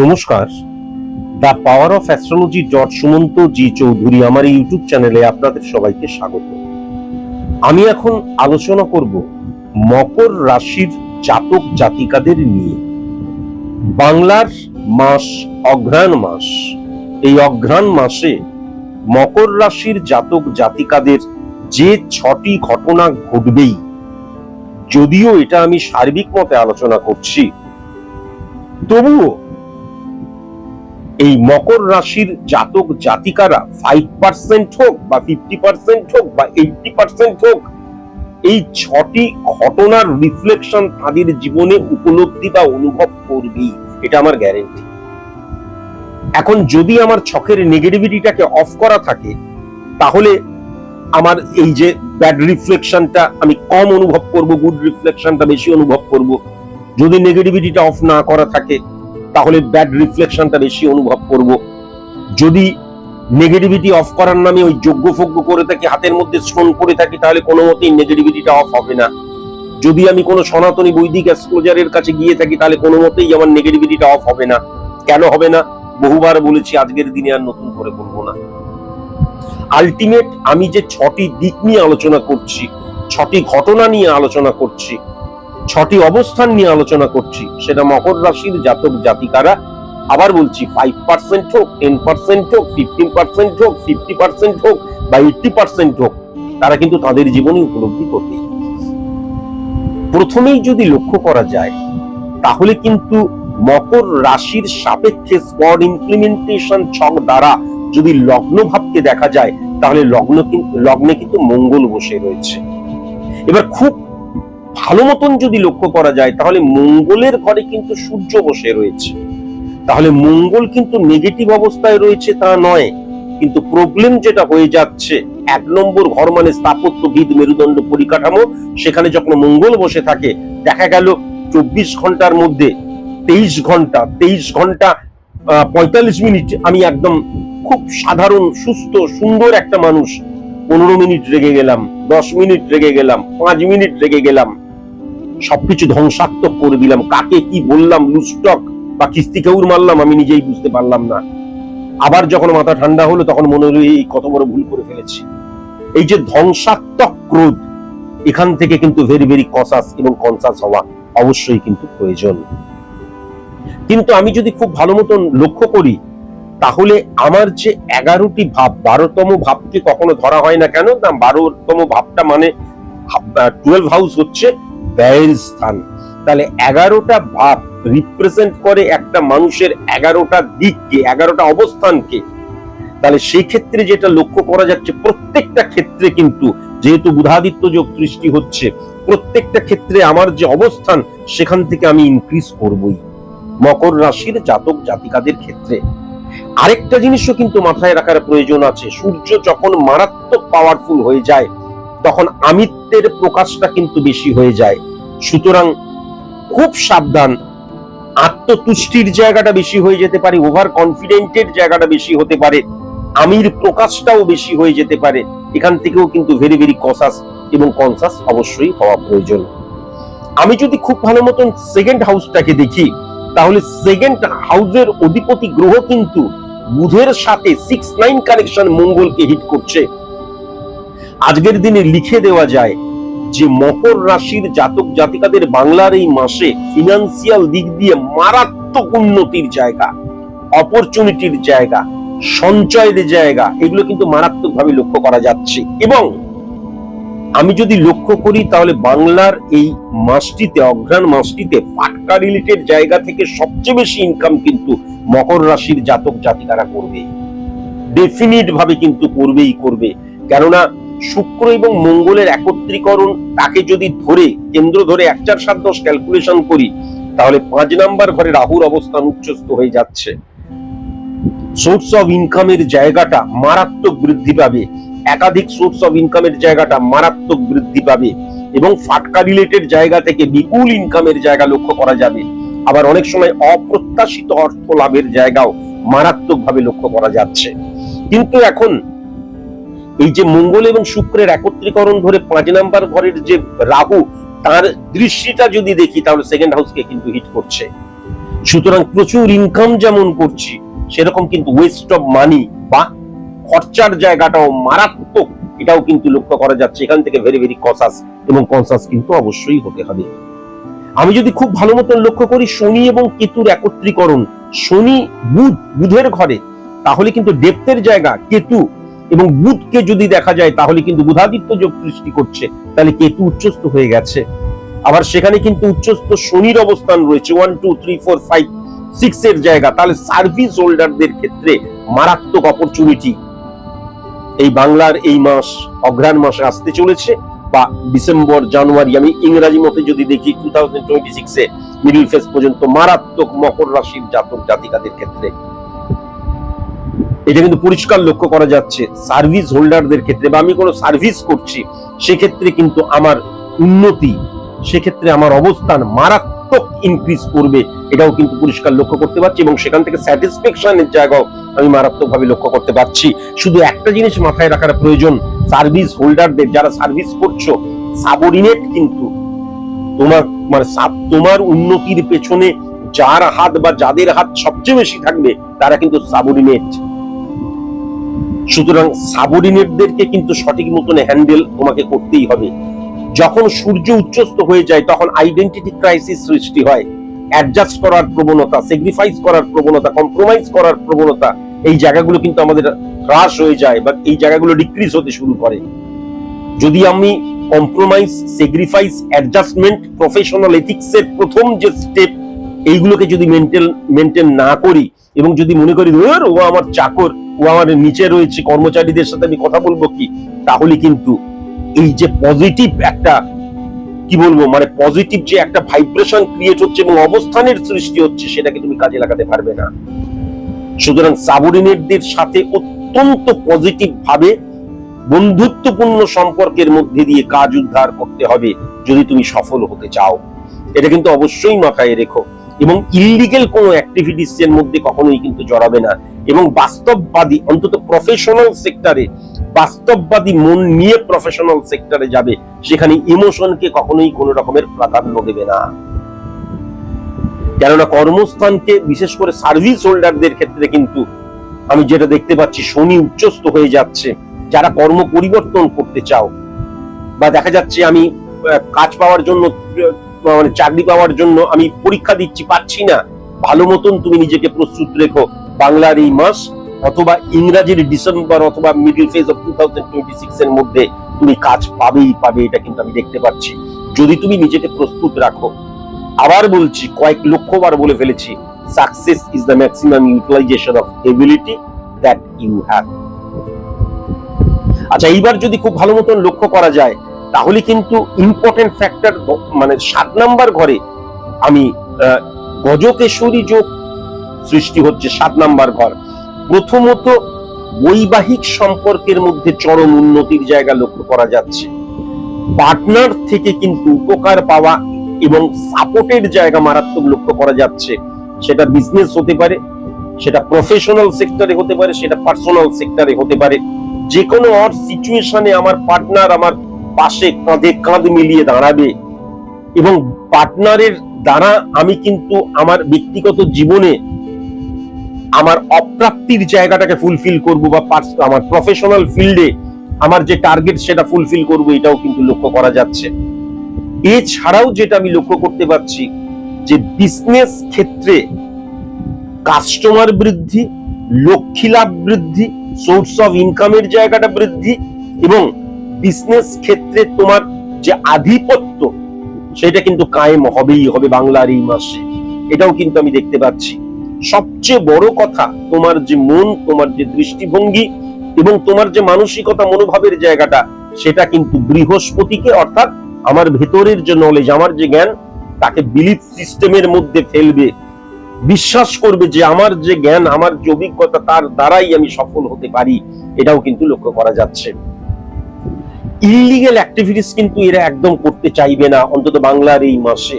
নমস্কার। The power of astrology dot Sumanta G Chowdhury আমার YouTube চ্যানেলে আপনাদের সবাইকে স্বাগত। আমি এখন আলোচনা করব মকর রাশির জাতক জাতিকাদের নিয়ে। বাংলার মাস অঘ্রাণ মাস। এই অঘ্রাণ মাসে মকর রাশির জাতক জাতিকাদের যে ছটি ঘটনা ঘটবেই, যদিও এটা আমি সার্বিক মতে আলোচনা করছি, তবুও এই মকর রাশির জাতক জাতিকারা ফাইভ পার্সেন্ট হোক বা ফিফটি পার্সেন্ট হোক বা এইটটি পার্সেন্ট হোক, এই ছটি ঘটনার রিফ্লেকশন তাদের জীবনে উপলব্ধি বা অনুভব করবেই। এটা আমার গ্যারেন্টি এখন যদি আমার ছকের নেগেটিভিটিটাকে অফ করা থাকে, তাহলে আমার এই যে ব্যাড রিফ্লেকশনটা আমি কম অনুভব করব গুড রিফ্লেকশনটা বেশি অনুভব করব। যদি নেগেটিভিটিটা অফ না করা থাকে তাহলে ব্যাড রিফ্লেকশনটা বেশি অনুভব করব। যদি নেগেটিভিটি অফ করার নামে ওই যোগ্য ফোগ্য করে থাকি হাতের মধ্যে স্টোন করে থাকি, তাহলে কোনো মতেই নেগেটিভিটিটা অফ হবে না। যদি আমি কোনো সনাতনী বৈদিক অ্যাস্ট্রোলজারের কাছে গিয়ে থাকি, তাহলে কোনো মতেই আমার নেগেটিভিটিটা অফ হবে না। কেন হবে না? বহুবার বলেছি, আজকের দিনে আর নতুন করে বলব না। আলটিমেট আমি যে ছটি দিক নিয়ে আলোচনা করছি, ছটি ঘটনা নিয়ে আলোচনা করছি ছটি অবস্থান নিয়ে আলোচনা করছি। সেটা মকর রাশির জাতক জাতিকারা। আবার বলছি ফাইভ পার্সেন্ট হোক টেন পার্সেন্ট হোক ফিফটিন পার্সেন্ট হোক ফিফটি পার্সেন্ট হোক বা এইটটি পার্সেন্ট হোক, তারা কিন্তু তাদের জীবনে উপলব্ধি করবে। প্রথমেই যদি লক্ষ্য করা যায়, তাহলে কিন্তু মকর রাশির সাপেক্ষে স্পট ইমপ্লিমেন্টেশন ছক দ্বারা যদি লগ্ন ভাবকে দেখা যায়, তাহলে লগ্ন লগ্নে কিন্তু মঙ্গল বসে রয়েছে। এবার খুব ভালো মতন যদি লক্ষ্য করা যায়, তাহলে মঙ্গলের ঘরে কিন্তু সূর্য বসে রয়েছে। তাহলে মঙ্গল কিন্তু নেগেটিভ অবস্থায় রয়েছে তা নয়, কিন্তু প্রবলেম যেটা হয়ে যাচ্ছে, এক নম্বর ঘর মানে স্থাপত্যবিদ মেরুদণ্ড পরিকাঠামো, সেখানে যখন মঙ্গল বসে থাকে, দেখা গেল চব্বিশ ঘণ্টার মধ্যে তেইশ ঘণ্টা তেইশ ঘণ্টা পঁয়তাল্লিশ মিনিট আমি একদম খুব সাধারণ, সুস্থ, সুন্দর একটা মানুষ পনেরো মিনিট রেগে গেলাম, দশ মিনিট রেগে গেলাম, পাঁচ মিনিট রেগে গেলাম। সবকিছু ধ্বংসাত্মক করে দিলাম। কাকে কি বললাম, লুস্টক বা কিস্তি কেউর মারলাম আমি নিজেই বুঝতে পারলাম না। আবার যখন মাথা ঠান্ডা হলো, তখন মনে হলো, এই কত বড় ভুল করে ফেলেছি। এই যে ধ্বংসাত্মক ক্রোধ, এখান থেকে কিন্তু ভেরি ভেরি কসাস এবং কনসাস হওয়া অবশ্যই কিন্তু প্রয়োজন। কিন্তু আমি যদি খুব ভালো মতন লক্ষ্য করি তাহলে আমার যে এগারোটি ভাব, বারোতম ভাবকে কখনো ধরা হয় না কেন? না, বারোতম ভাবটা মানে টুয়েলভ হাউস হচ্ছে ব্যয়ের স্থান। তাহলে এগারোটা ভাব রিপ্রেজেন্ট করে একটা মানুষের এগারোটা দিককে, এগারোটা অবস্থানকে। তাহলে সেই ক্ষেত্রে যেটা লক্ষ্য করা যাচ্ছে, প্রত্যেকটা ক্ষেত্রে কিন্তু যেহেতু বুধাদিত্য যোগ সৃষ্টি হচ্ছে, প্রত্যেকটা ক্ষেত্রে আমার যে অবস্থান, সেখান থেকে আমি ইনক্রিজ করবই। মকর রাশির জাতক জাতিকাদের ক্ষেত্রে। আরেকটা জিনিসও কিন্তু মাথায় রাখার প্রয়োজন আছে। সূর্য যখন মারাত্মক পাওয়ারফুল হয়ে যায়, তখন আমিত্বের প্রকাশটা কিন্তু বেশি হয়ে যায়। সুতরাং খুব সাবধান, আত্মতুষ্টির জায়গাটা বেশি হয়ে যেতে পারে ওভার কনফিডেন্টের জায়গাটা বেশি হতে পারে, আমির প্রকাশটাও বেশি হয়ে যেতে পারে। এখান থেকেও কিন্তু ভেরি ভেরি কসাস এবং কনসাস অবশ্যই হওয়া প্রয়োজন। আমি যদি খুব ভালো মতন সেকেন্ড হাউসটাকে দেখি তাহলে সেকেন্ড হাউসের অধিপতি গ্রহ কিন্তু বুধের সাথে সিক্স নাইন কানেকশন মঙ্গলকে হিট করছে। আজকের দিনে লিখে দেওয়া যায় যে মকর রাশির জাতক জাতিকাদের বাংলার এই মাসে ফিনান্সিয়াল দিক দিয়ে মারাত্মক উন্নতির জায়গা অপরচুনিটির জায়গা, সঞ্চয়ের জায়গা, এগুলো কিন্তু মারাত্মক ভাবে লক্ষ্য করা যাচ্ছে। এবং আমি যদি লক্ষ্য করি তাহলে বাংলার এই মাসটিতে, অঘ্রাণ মাসটিতে ফাটকা রিলেটেড জায়গা থেকে সবচেয়ে বেশি ইনকাম কিন্তু মকর রাশির জাতক জাতিকারা করবে ডেফিনিট ভাবে কিন্তু করবেই করবে। কেননা শুক্র এবং মঙ্গলের একত্রীকরণ তাকে যদি ধরে, কেন্দ্র ধরে এক চার সাত দশ ক্যালকুলেশন করি, তাহলে পাঁচ নাম্বার ঘরে রাহুর অবস্থান উচ্চস্থ হয়ে যাচ্ছে। সোর্স অফ ইনকামের জায়গাটা মারাত্মক বৃদ্ধি পাবে। একাধিক সোর্স অফ ইনকামের জায়গাটা মারাত্মক বৃদ্ধি পাবে এবং ফাটকা রিলেটেড জায়গা থেকে বিপুল ইনকামের জায়গা লক্ষ্য করা যাবে। আবার অনেক সময় অপ্রত্যাশিত অর্থ লাভের জায়গাও মারাত্মক ভাবে লক্ষ্য করা যাচ্ছে। কিন্তু এখন এই যে মঙ্গল এবং শুক্রের একত্রীকরণ ধরে পাঁচ নাম্বার ঘরের যে রাহু, তার দৃষ্টিটা যদি দেখি, তাহলে সেকেন্ড হাউসকে কিন্তু হিট করছে। সুতরাং প্রচুর ইনকাম যেমন করছি, সেরকম কিন্তু ওয়েস্ট অফ মানি বা খরচার জায়গাটাও মারাত্মক, এটাও কিন্তু লক্ষ্য করা যাচ্ছে। এখান থেকে ভেরি ভেরি কসাস এবং কনসাস কিন্তু অবশ্যই হতে হবে। আমি যদি খুব ভালো মতন লক্ষ্য করি, শনি এবং কেতুর একত্রীকরণ, শনি বুধ, বুধের ঘরে, তাহলে কিন্তু ডেপ্থের জায়গা, কেতু এবং বুধকে যদি দেখা যায়, তাহলে কিন্তু বুধাদিত্য যোগ সৃষ্টি করছে। তাহলে কেতু উচ্চস্থ হয়ে গেছে। আবার সেখানে কিন্তু উচ্চস্থ শনির অবস্থান রয়েছে। One two three four five six এর জায়গা। তাহলে সার্ভিস হোল্ডারদের ক্ষেত্রে মারাত্মক অপরচুনিটি এই বাংলার এই মাস, অঘ্রাণ মাসে আসতে চলেছে বা ডিসেম্বর, জানুয়ারি, আমি ইংরাজি মতে যদি দেখি টু থাউজেন্ড টোয়েন্টি সিক্সে মিডিল ফেজ পর্যন্ত মারাত্মক মকর রাশির জাতক জাতিকাদের ক্ষেত্রে। এটা কিন্তু পরিষ্কার লক্ষ্য করা যাচ্ছে সার্ভিস হোল্ডারদের ক্ষেত্রে বা আমি কোনো সার্ভিস করছি, সেক্ষেত্রে কিন্তু আমার উন্নতি, সেক্ষেত্রে আমার অবস্থান মারাত্মক ইনক্রিজ করবে, এটাও কিন্তু পরিষ্কার লক্ষ্য করতে পারছি এবং সেখান থেকে স্যাটিসফ্যাকশনের জায়গাও আমি মারাত্মকভাবে লক্ষ্য করতে পারছি। শুধু একটা জিনিস মাথায় রাখার প্রয়োজন সার্ভিস হোল্ডারদের যারা সার্ভিস করছ সাবঅর্ডিনেট কিন্তু তোমার মানে তোমার উন্নতির পেছনে যার হাত বা যাদের হাত সবচেয়ে বেশি থাকবে, তারা কিন্তু সাবঅর্ডিনেট সুতরাং সাবঅর্ডিনেটদেরকে কিন্তু সঠিক মতন হ্যান্ডেল তোমাকে করতেই হবে। যখন সূর্য উচ্চস্থ হয়ে যায়, তখন আইডেন্টিটি ক্রাইসিস সৃষ্টি হয়। অ্যাডজাস্ট করার প্রবণতা স্যাক্রিফাইস করার প্রবণতা কম্প্রোমাইজ করার প্রবণতা এই জায়গাগুলো কিন্তু আমাদের হ্রাস হয়ে যায় বা এই জায়গাগুলো ডিক্রিজ হতে শুরু করে। যদি আমি compromise sacrifice adjustment professional ethics এর প্রথম যে স্টেপ এইগুলোকে যদি মেনটেন মেনটেন না করি এবং যদি মনে করি "ধুর, ও আমার চাকর ও আমার নিচে রয়েছে কর্মচারীদের সাথে আমি কথা বলব কি? তাহলে কিন্তু এই যে পজিটিভ একটা কি বলব মানে পজিটিভ যে একটা ভাইব্রেশন ক্রিয়েট হচ্ছে এবং অবস্থানের সৃষ্টি হচ্ছে সেটাকে তুমি কাজে লাগাতে পারবে না। সুতরাং সাবঅর্ডিনেটদের সাথে অত্যন্ত পজিটিভ ভাবে বন্ধুত্বপূর্ণ সম্পর্কের মধ্যে দিয়ে কাজ উদ্ধার করতে হবে যদি তুমি সফল হতে চাও। এটা কিন্তু অবশ্যই মাথায় রেখো। এবং ইলিগেল কোনো অ্যাক্টিভিটিস এর মধ্যে কখনোই কিন্তু জড়াবে না। এবং বাস্তববাদী, অন্তত প্রফেশনাল সেক্টরে বাস্তববাদী মন নিয়ে প্রফেশনাল সেক্টরে যাবে, সেখানে ইমোশনকে কখনোই কোনো রকমের প্রাধান্য দেবে না। কেননা কর্মস্থানকে বিশেষ করে সার্ভিস হোল্ডারদের ক্ষেত্রে কিন্তু আমি যেটা দেখতে পাচ্ছি, শনি উচ্চস্থ হয়ে যাচ্ছে। যারা কর্ম পরিবর্তন করতে চাও বা দেখা যাচ্ছে আমি কাজ পাওয়ার জন্য মানে চাকরি পাওয়ার জন্য আমি পরীক্ষা দিচ্ছি, পাচ্ছি না। ভালো মতন তুমি নিজেকে প্রস্তুত রেখো। বাংলার এই মাস অথবা ইংরাজির ডিসেম্বর অথবা মিডিল ফেজ অফ টু এর মধ্যে তুমি কাজ পাবেই পাবে, এটা কিন্তু আমি দেখতে পাচ্ছি। যদি তুমি নিজেকে প্রস্তুত রাখো আবার বলছি কয়েক লক্ষবার বলে ফেলেছি success is the maximum utilisation of ability that you have আচ্ছা এইবার যদি খুব ভালো মতন লক্ষ্য করা যায় তাহলে কিন্তু ইম্পর্টেন্ট ফ্যাক্টর মানে সাত নাম্বার ঘরে আমি আহ, গজকেশরী যোগ সৃষ্টি হচ্ছে সাত নাম্বার ঘর। প্রথমত বৈবাহিক সম্পর্কের মধ্যে চরম উন্নতির জায়গা লক্ষ্য করা যাচ্ছে। পার্টনার থেকে কিন্তু উপকার পাওয়া এবং সাপোর্টের জায়গা মারাত্মক লক্ষ্য করা যাচ্ছে। সেটা বিজনেস হতে পারে, সেটা প্রফেশনাল সেক্টরে হতে পারে, সেটা পার্সোনাল সেক্টরে হতে পারে। যে কোনো অর সিচুয়েশনে আমার পার্টনার আমার পাশে কাঁধে কাঁধ মিলিয়ে দাঁড়াবে। এবং পার্টনারের দ্বারা আমি কিন্তু আমার ব্যক্তিগত জীবনে আমার অপ্রাপ্তির জায়গাটাকে ফুলফিল করব বা আমার প্রফেশনাল ফিল্ডে আমার যে টার্গেট সেটা ফুলফিল করব, এটাও কিন্তু লক্ষ্য করা যাচ্ছে। এছাড়াও যেটা আমি লক্ষ্য করতে পারছি, যে বিজনেস ক্ষেত্রে কাস্টমার বৃদ্ধি, লক্ষ্মী লাভ বৃদ্ধি সোর্স অফ ইনকামের জায়গাটা বৃদ্ধি এবং বিজনেস ক্ষেত্রে তোমার যে আধিপত্য, সেটা কিন্তু কায়েম হবেই, হবে বাংলার এই মাসে। এটাও কিন্তু আমি দেখতে পাচ্ছি। সবচেয়ে বড় কথা, তোমার যে মন, তোমার যে দৃষ্টিভঙ্গি এবং তোমার যে মানসিকতা, মনোভাবের জায়গাটা, সেটা কিন্তু বৃহস্পতিকে, অর্থাৎ আমার ভেতরের যে নলেজ আমার যে জ্ঞান, তাকে বিলিফ সিস্টেমের মধ্যে ফেলবে। বিশ্বাস করবে যে আমার যে জ্ঞান, আমার যে অভিজ্ঞতা, তার দ্বারাই আমি সফল হতে পারি। এটাও কিন্তু লক্ষ্য করা যাচ্ছে। ইলিগেল অ্যাক্টিভিটিস কিন্তু এরা একদম করতে চাইবে না, অন্তত বাংলার এই মাসে।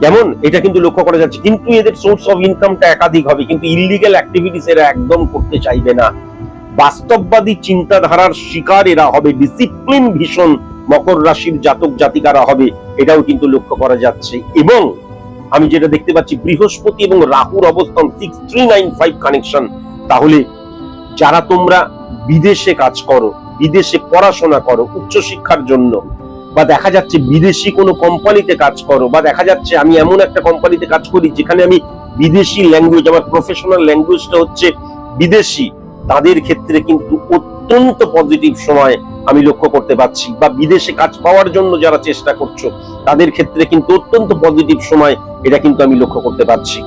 যেমন, এটা কিন্তু লক্ষ্য করা যাচ্ছে। কিন্তু এদের সোর্স অফ ইনকামটা একাধিক হবে, কিন্তু ইলিগেল অ্যাক্টিভিটিস এরা একদম করতে চাইবে না। বাস্তববাদী চিন্তাধারার শিকার এরা হবে। ডিসিপ্লিন ভীষণ মকর রাশির জাতক জাতিকারা হবে, এটাও কিন্তু লক্ষ্য করা যাচ্ছে। এবং আমি যেটা দেখতে পাচ্ছি, বৃহস্পতি এবং রাহুর অবস্থান সিক্স থ্রি কানেকশন তাহলে যারা তোমরা বিদেশে কাজ করো, বিদেশে পড়াশোনা করো, উচ্চশিক্ষার জন্য, বা দেখা যাচ্ছে বিদেশি কোনো কোম্পানিতে কাজ করো, বা দেখা যাচ্ছে আমি এমন একটা কোম্পানিতে কাজ করি, যেখানে আমি বিদেশি ল্যাঙ্গুয়েজ আমার প্রফেশনাল ল্যাঙ্গুয়েজটা হচ্ছে বিদেশি, তাদের ক্ষেত্রে কিন্তু অত্যন্ত পজিটিভ সময় আমি লক্ষ্য করতে পারছি বা বিদেশে কাজ পাওয়ার জন্য যারা চেষ্টা করছ, তাদের ক্ষেত্রে কিন্তু অত্যন্ত পজিটিভ সময় এটা কিন্তু আমি লক্ষ্য করতে পারছি।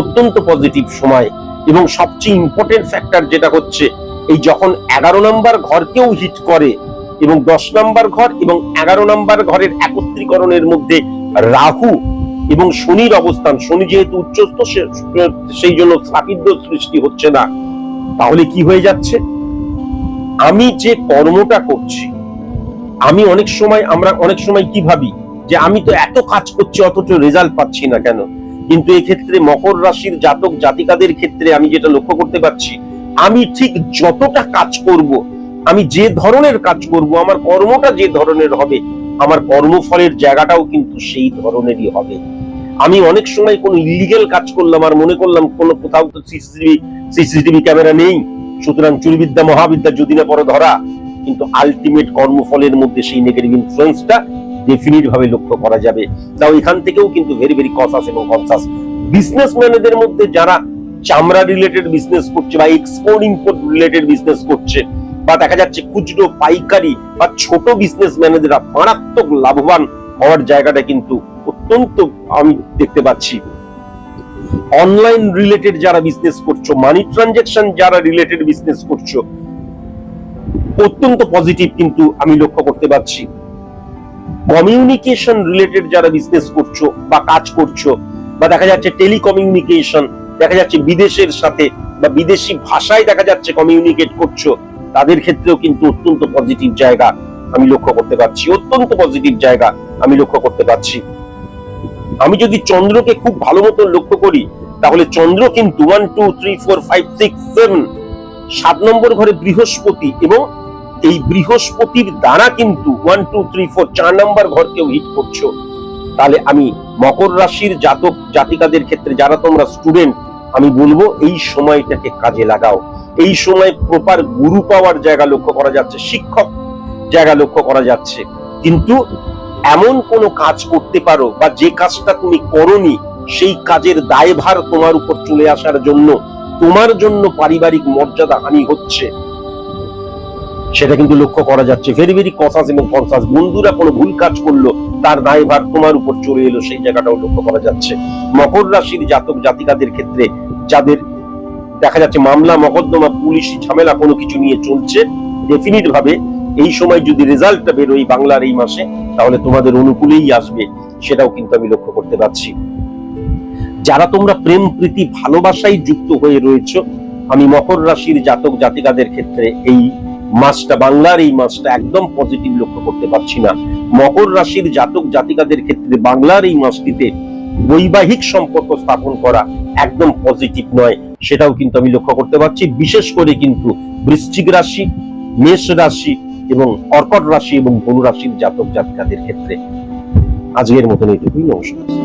অত্যন্ত পজিটিভ সময় এবং সবচেয়ে ইম্পর্টেন্ট ফ্যাক্টর যেটা হচ্ছে, এই যখন এগারো নম্বর ঘরকেও হিট করে এবং দশ নম্বর ঘর এবং এগারো নম্বর ঘরের একত্রীকরণের মধ্যে রাহু এবং শনির অবস্থান, শনি যেহেতু উচ্চস্থ সেই জন্য স্থাপিত সৃষ্টি হচ্ছে না, তাহলে কি হয়ে যাচ্ছে? আমি যে কর্মটা করছি, আমি অনেক সময়, আমরা অনেক সময় কি ভাবি যে আমি তো এত কাজ করছি, অথচ রেজাল্ট পাচ্ছি না কেন? কিন্তু এক্ষেত্রে মকর রাশির জাতক জাতিকাদের ক্ষেত্রে আমি যেটা লক্ষ্য করতে পারছি, আমি ঠিক যতটা কাজ করব, আমি যে ধরনের কাজ করব, আমার কর্মটা যে ধরনের হবে, আমার কর্মফলের জায়গাটাও কিন্তু সেই ধরনেরই হবে। আমি অনেক সময় কোনো ইলিগেল কাজ করলাম, আর মনে করলাম কোনো কোথাও তো সিসিটিভি সিসিটিভি ক্যামেরা নেই। সুতরাং চুরিবিদ্যা মহাবিদ্যা যদি না পরে ধরা, কিন্তু আলটিমেট কর্মফলের মধ্যে সেই নেগেটিভ ইনফ্লুয়েন্সটা ডেফিনিট ভাবে লক্ষ্য করা যাবে। তাও এখান থেকেও কিন্তু ভেরি ভেরি কনসাস এবং কনসাস বিজনেসম্যানদের মধ্যে যারা চামড়া রিলেটেড বিজনেস করছে বা এক্সপোর্ট ইম্পোর্ট রিলেটেড বিজনেস করছে, বা দেখা যাচ্ছে খুচরো, পাইকারি বা ছোট বিজনেস বিজনেসম্যানেরা মারাত্মক লাভবান হওয়ার জায়গাটা কিন্তু অত্যন্ত আমি দেখতে পাচ্ছি। অনলাইন রিলেটেড যারা বিজনেস করছ মানি ট্রানজেকশন যারা রিলেটেড বিজনেস করছ, অত্যন্ত পজিটিভ কিন্তু আমি লক্ষ্য করতে পারছি। কমিউনিকেশন রিলেটেড যারা বিজনেস করছ বা কাজ করছ, বা দেখা যাচ্ছে টেলিকমিউনিকেশন দেখা যাচ্ছে বিদেশের সাথে বা বিদেশি ভাষায় দেখা যাচ্ছে কমিউনিকেট করছ, তাদের ক্ষেত্রেও কিন্তু অত্যন্ত পজিটিভ জায়গা আমি লক্ষ্য করতে পারছি। অত্যন্ত পজিটিভ জায়গা আমি লক্ষ্য করতে পারছি। আমি যদি চন্দ্রকে খুব ভালো মতো লক্ষ্য করি, তাহলে চন্দ্র কিন্তু one two three four five six seven সাত নম্বর ঘরে বৃহস্পতি এবং এই বৃহস্পতির দ্বারা কিন্তু ওয়ান টু থ্রি ফোর চার নম্বর ঘরকেও হিট করছ। তাহলে আমি মকর রাশির জাতক জাতিকাদের ক্ষেত্রে যারা তোমরা স্টুডেন্ট আমি বলব এই সময়টাকে কাজে লাগাও। এই সময় প্রপার গুরু পাওয়ার জায়গা লক্ষ্য করা যাচ্ছে, শিক্ষক জায়গা লক্ষ্য করা যাচ্ছে। কিন্তু এমন কোন কাজ করতে পারো বা যে কাজটা তুমি করনি, সেই কাজের দায়ভার তোমার উপর চলে আসার জন্য তোমার জন্য পারিবারিক মর্যাদা হানি হচ্ছে। সেটা কিন্তু লক্ষ্য করা যাচ্ছে। ভেরি ভেরি কনসাস এবং কনসাস বন্ধুরা কোনো ভুল কাজ করল, তার দায়ভার তোমার উপর চলে এলো, সেই জায়গাটাও লক্ষ্য করা যাচ্ছে। মকর রাশির জাতক জাতিকাদের ক্ষেত্রে যাদের দেখা যাচ্ছে মামলা, মকদ্দমা, পুলিশি ঝামেলা কোনো কিছু নিয়ে চলছে ডেফিনিট ভাবে এই সময় যদি রেজাল্টটা বেরোয় বাংলার এই মাসে, তাহলে তোমাদের অনুকূলেই আসবে, সেটাও কিন্তু আমি লক্ষ্য করতে পারছি। যারা তোমরা প্রেম, প্রীতি, ভালোবাসায় যুক্ত হয়ে রয়েছো, আমি মকর রাশির জাতক জাতিকাদের ক্ষেত্রে এই মাসটা, বাংলার এই মাসটা একদম পজিটিভ লক্ষ্য করতে পারছি না। মকর রাশির জাতক জাতিকাদের ক্ষেত্রে বাংলার এই মাসটিতে বৈবাহিক সম্পর্ক স্থাপন করা একদম পজিটিভ নয়, সেটাও কিন্তু আমি লক্ষ্য করতে পারছি। বিশেষ করে কিন্তু বৃশ্চিক রাশি, মেষ রাশি এবং কর্কট রাশি এবং ধনু রাশির জাতক জাতিকাদের ক্ষেত্রে আজকের মতন এটুকুই নমস্কার।